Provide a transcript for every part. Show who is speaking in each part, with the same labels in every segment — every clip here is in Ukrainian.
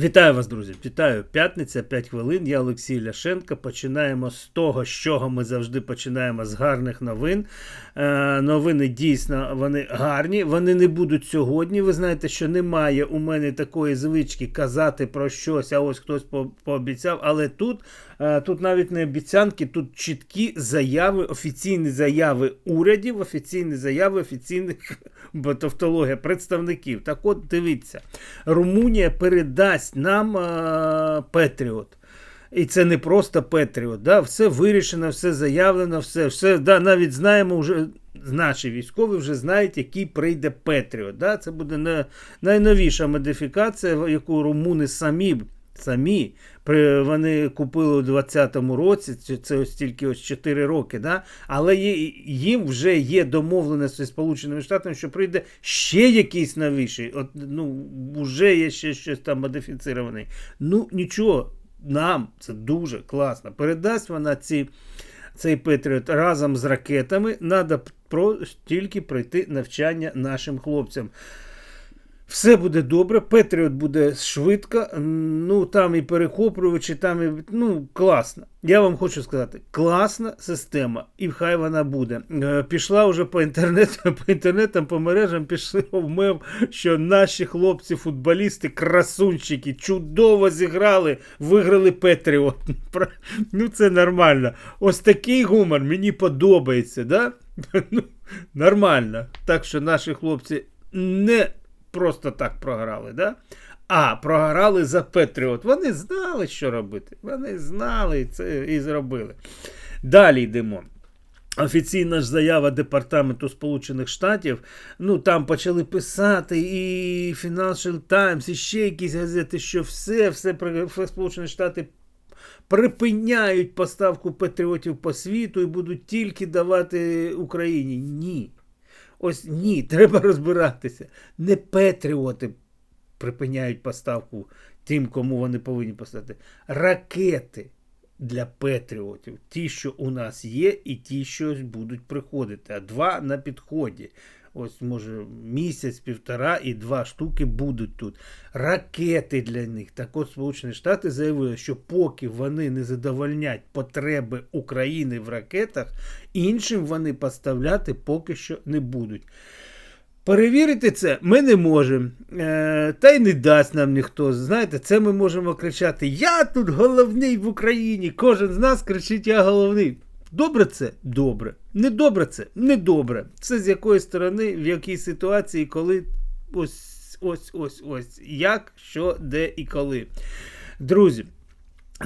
Speaker 1: Вітаю вас, друзі! Вітаю п'ятниця, 5 хвилин. Я Олексій Ляшенко. Починаємо з того, з чого ми завжди починаємо з гарних новин. Е, новини дійсно вони гарні. Вони не будуть сьогодні. Ви знаєте, що немає у мене такої звички казати про щось, а ось хтось по- пообіцяв. Але тут, е, тут навіть не обіцянки, тут чіткі заяви, офіційні заяви урядів, офіційні заяви офіційних бо тавтологія представників. Так от дивіться, Румунія передасть нам е, Петріот. І це не просто Петріот. Да? Все вирішено, все заявлено, все, все да, навіть знаємо вже. Наші військові вже знають, який прийде Петріот. Да? Це буде найновіша модифікація, яку румуни самі самі вони купили у 2020 році. Це, ось тільки ось 4 роки. Да? Але їм вже є домовленості з Сполученими Штатами, що прийде ще якийсь новіший. От, ну, вже є ще щось там модифіцирований. Ну нічого, нам це дуже класно. Передасть вона ці. Цей Петріот разом з ракетами треба тільки пройти навчання нашим хлопцям. Все буде добре, Петріот буде швидко, ну там і перехоплювачі, там і ну класно. Я вам хочу сказати, класна система, і хай вона буде. Е, Пішла вже по інтернету, по інтернетам, по мережам пішов мем, що наші хлопці-футболісти, красунчики, чудово зіграли, виграли Петріот. Ну це нормально. Ось такий гумор мені подобається. Да? Ну, Нормально. Так що наші хлопці не просто так програли, да? а програли за Петріот. Вони знали, що робити. Вони знали це і зробили. Далі йдемо. Офіційна ж заява Департаменту Сполучених Штатів. Ну там почали писати і Financial Times, і ще якісь газети, що все, все, Сполучені Штати припиняють поставку патріотів по світу і будуть тільки давати Україні. Ні. Ось ні, треба розбиратися. Не петріоти припиняють поставку тим, кому вони повинні поставити. Ракети для петріотів. Ті, що у нас є, і ті, що будуть приходити. А два на підході. Ось, може, місяць, півтора і два штуки будуть тут. Ракети для них. Так от Сполучені Штати заявили, що поки вони не задовольнять потреби України в ракетах, іншим вони поставляти поки що не будуть. Перевірити це ми не можемо. Е, та й не дасть нам ніхто. Знаєте, це ми можемо кричати: Я тут головний в Україні. Кожен з нас кричить, я головний. Добре це? Добре. Не добре це? Не добре. Це з якої сторони, в якій ситуації, коли ось ось ось ось. Як, що, де і коли. Друзі.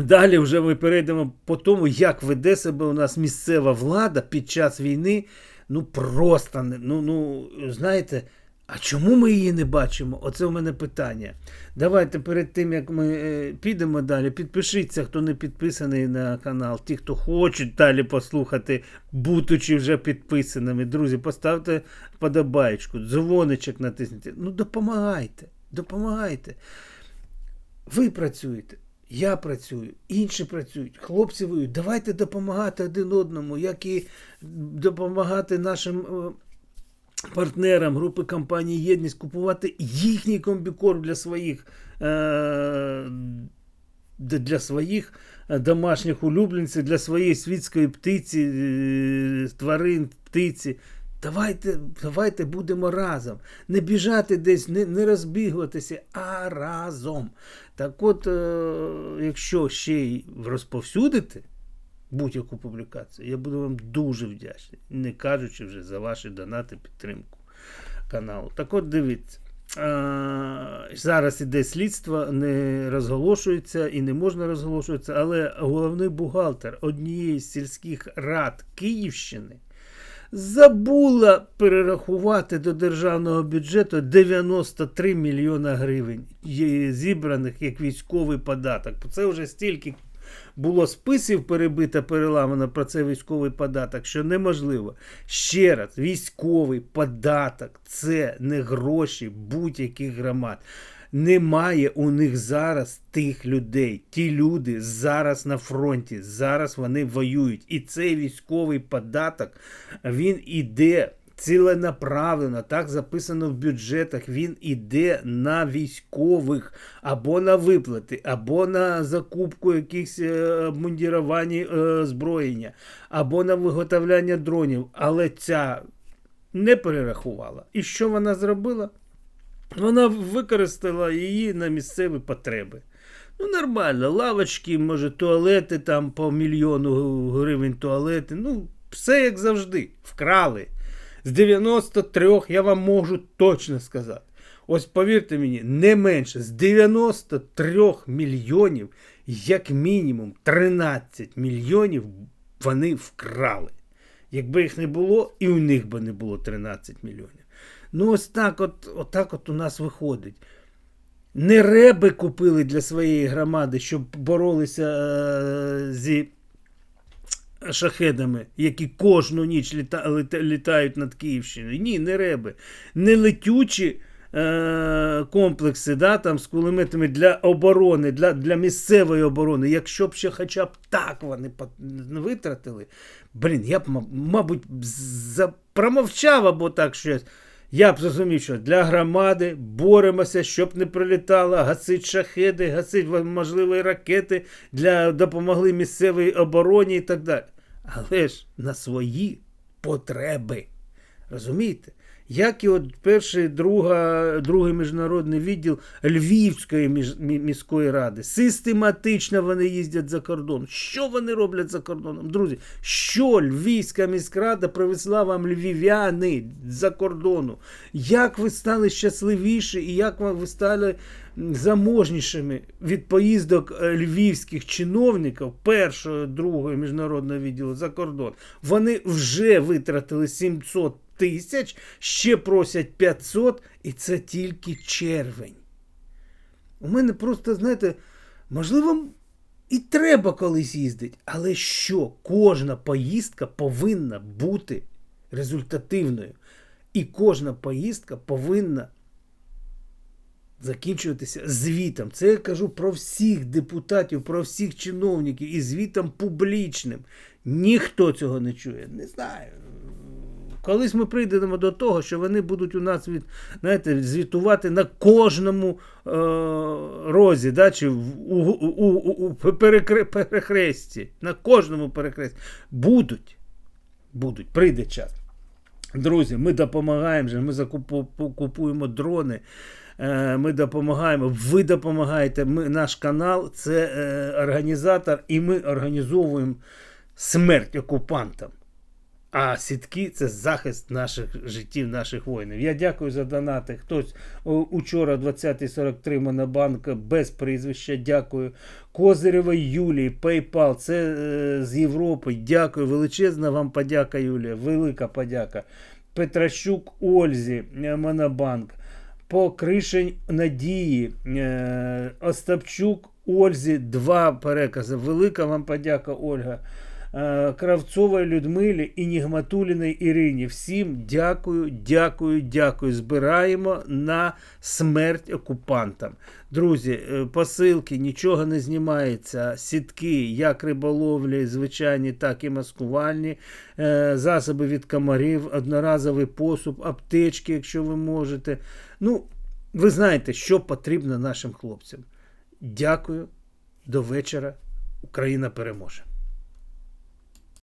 Speaker 1: Далі вже ми перейдемо по тому, як веде себе у нас місцева влада під час війни. Ну просто ну, ну знаєте, а чому ми її не бачимо? Оце у мене питання. Давайте перед тим як ми е, підемо далі, підпишіться, хто не підписаний на канал. Ті, хто хочуть далі послухати, будучи вже підписаними. Друзі, поставте вподобайку, дзвоничок натисніть. Ну допомагайте, допомагайте. Ви працюєте, я працюю, інші працюють, хлопці воюють. Давайте допомагати один одному, як і допомагати нашим е, партнерам групи компанії Єдність купувати їхній комбікорм для своїх. Е- для своїх е, домашніх улюбленців, для своєї світської птиці, е, тварин, птиці. Давайте, давайте будемо разом. Не біжати десь, не, не розбігуватися, а разом. Так от, е, якщо ще й розповсюдити будь-яку публікацію, я буду вам дуже вдячний, не кажучи вже за ваші донати, підтримку каналу. Так от дивіться. Зараз іде слідство, не розголошується і не можна розголошуватися, але головний бухгалтер однієї з сільських рад Київщини забула перерахувати до державного бюджету 93 мільйона гривень, зібраних як військовий податок. Це вже стільки було списів перебито, переламано про це військовий податок, що неможливо. Ще раз, військовий податок це не гроші будь-яких громад. Немає у них зараз тих людей. Ті люди зараз на фронті, зараз вони воюють. І цей військовий податок він іде. Ціленаправлено, так записано в бюджетах. Він іде на військових або на виплати, або на закупку якихось е, обмундірувань е, озброєння, або на виготовляння дронів. Але ця не перерахувала. І що вона зробила? Вона використала її на місцеві потреби. Ну, нормально, лавочки, може, туалети там по мільйону гривень туалети. Ну, все як завжди. Вкрали. З 93 я вам можу точно сказати. Ось повірте мені, не менше з 93 мільйонів, як мінімум 13 мільйонів вони вкрали. Якби їх не було, і у них би не було 13 мільйонів. Ну, ось так от, отак от у нас виходить. Не реби купили для своєї громади, щоб боролися е, зі шахедами, які кожну ніч літа, літа- літають над Київщиною. Ні, не реби. Не летючі е, комплекси да, там, з кулеметами для оборони, для, для місцевої оборони. Якщо б ще хоча б так вони витратили, блін, я б, мабуть, промовчав або так щось. Я б зрозумів, що для громади боремося, щоб не прилітало, гасить шахеди, гасить можливо ракети для допомогли місцевій обороні і так далі. Але ж на свої потреби. Розумієте? Як і от перший, друга, другий міжнародний відділ Львівської між, міської ради. Систематично вони їздять за кордон. Що вони роблять за кордоном? Друзі, що Львівська міськрада привезла вам львів'яни за кордону? Як ви стали щасливіші і як ви стали заможнішими від поїздок е, львівських чиновників першого, другого міжнародного відділу за кордон? Вони вже витратили 700 тисяч, ще просять 500, і це тільки червень. У мене просто, знаєте, можливо, і треба колись їздити, але що? Кожна поїздка повинна бути результативною. І кожна поїздка повинна закінчуватися звітом. Це я кажу про всіх депутатів, про всіх чиновників і звітом публічним. Ніхто цього не чує. Не знаю. Колись ми прийдемо до того, що вони будуть у нас від, знаєте, звітувати на кожному е, розі, да, чи в, у, у, у, перекре- перехресті. На кожному перехресті. Будуть. Будуть, прийде час. Друзі, ми допомагаємо, же, ми закупу- купуємо дрони. е, Ми допомагаємо, ви допомагаєте. Ми, наш канал це е, організатор, і ми організовуємо смерть окупантам. А сітки це захист наших життів, наших воїнів. Я дякую за донати. Хтось учора 20.43 Монобанк без прізвища. Дякую. Козирєвої Юлії, PayPal, це е, з Європи. Дякую. Величезна вам подяка, Юлія. Велика подяка. Петращук Ользі, е, Монобанк. Покришень Надії, е, Остапчук Ользі, два перекази. Велика вам подяка, Ольга. Е, Кравцової Людмилі і Ірині. Всім дякую, дякую, дякую. Збираємо на смерть окупантам. Друзі, е, посилки, нічого не знімається. Сітки, як риболовлі, звичайні, так і маскувальні, е, засоби від комарів, одноразовий посуд, аптечки, якщо ви можете. Ну, ви знаєте, що потрібно нашим хлопцям. Дякую. До вечора. Україна переможе.